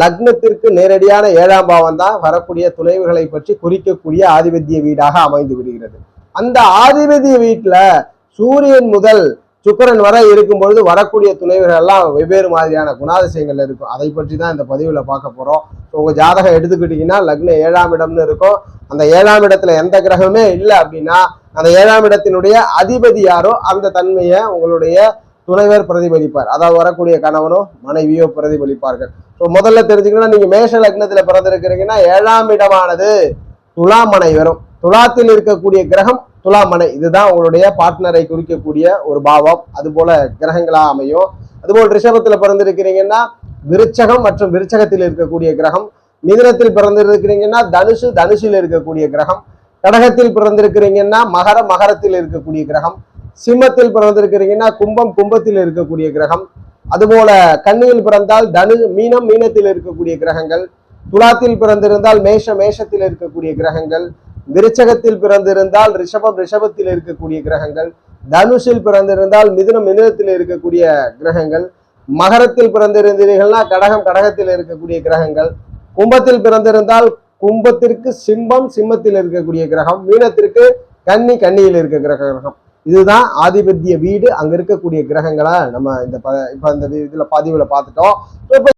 லக்னத்திற்கு நேரடியான ஏழாம் பாவம் தான் வரக்கூடிய துணைவுகளை பற்றி குறிக்கக்கூடிய ஆதிபத்திய வீடாக அமைந்து விடுகிறது. அந்த ஆதிபத்திய வீட்டில் சூரியன் முதல் சுக்கிரன் வரை இருக்கும் பொழுது வரக்கூடிய துணைவர்கள் எல்லாம் வெவ்வேறு மாதிரியான குணாதிசயங்கள் இருக்கும். அதை பற்றி தான் இந்த பதிவில் பார்க்க போகிறோம் ஸோ உங்கள் ஜாதகம் எடுத்துக்கிட்டிங்கன்னா லக்ன ஏழாம் இடம்னு இருக்கும். அந்த ஏழாம் இடத்துல எந்த கிரகமே இல்லை அப்படின்னா அந்த ஏழாம் இடத்தினுடைய அதிபதி யாரோ அந்த தன்மையை உங்களுடைய துணைவர் பிரதிபலிப்பார். அதாவது வரக்கூடிய கணவனோ மனைவியோ பிரதிபலிப்பார்கள். ஸோ முதல்ல தெரிஞ்சுக்கணும்னா நீங்க மேஷ லக்னத்துல பிறந்திருக்கிறீங்கன்னா ஏழாம் இடமானது துலாமனை வரும். துலாத்தில் இருக்கக்கூடிய கிரகம் துலாமனை இதுதான் உங்களுடைய பார்ட்னரை குறிக்கக்கூடிய ஒரு பாவம். அது போல கிரகங்களா அமையும். அதுபோல் ரிஷபத்துல பிறந்திருக்கிறீங்கன்னா விருச்சகம் மற்றும் விருச்சகத்தில் இருக்கக்கூடிய கிரகம். மிதனத்தில் பிறந்திருக்கிறீங்கன்னா தனுசு தனுசில் இருக்கக்கூடிய கிரகம். கடகத்தில் பிறந்திருக்கிறீங்கன்னா மகர மகரத்தில் இருக்கக்கூடிய கிரகம். சிம்மத்தில் பிறந்திருக்கிறீங்கன்னா கும்பம் கும்பத்தில் இருக்கக்கூடிய கிரகம். அதுபோல கண்ணியில் பிறந்தால் தனு மீனம் மீனத்தில் இருக்கக்கூடிய கிரகங்கள். துலாத்தில் பிறந்திருந்தால் மேஷ மேஷத்தில் இருக்கக்கூடிய கிரகங்கள். விருச்சகத்தில் பிறந்திருந்தால் ரிஷபம் ரிஷபத்தில் இருக்கக்கூடிய கிரகங்கள். தனுஷில் பிறந்திருந்தால் மிதுனம் மிதுனத்தில் இருக்கக்கூடிய கிரகங்கள். மகரத்தில் பிறந்திருந்தீர்கள்னா கடகம் கடகத்தில் இருக்கக்கூடிய கிரகங்கள். கும்பத்தில் பிறந்திருந்தால் கும்பத்திற்கு சிம்பம் சிம்மத்தில் இருக்கக்கூடிய கிரகம். மீனத்திற்கு கன்னி கன்னியில் இருக்க கிரகம். இதுதான் ஆதிபத்திய வீடு. அங்க இருக்கக்கூடிய கிரகங்களை நம்ம இந்த இப்போ இப்ப இந்த இதுல பதிவுல பார்த்துட்டோம்.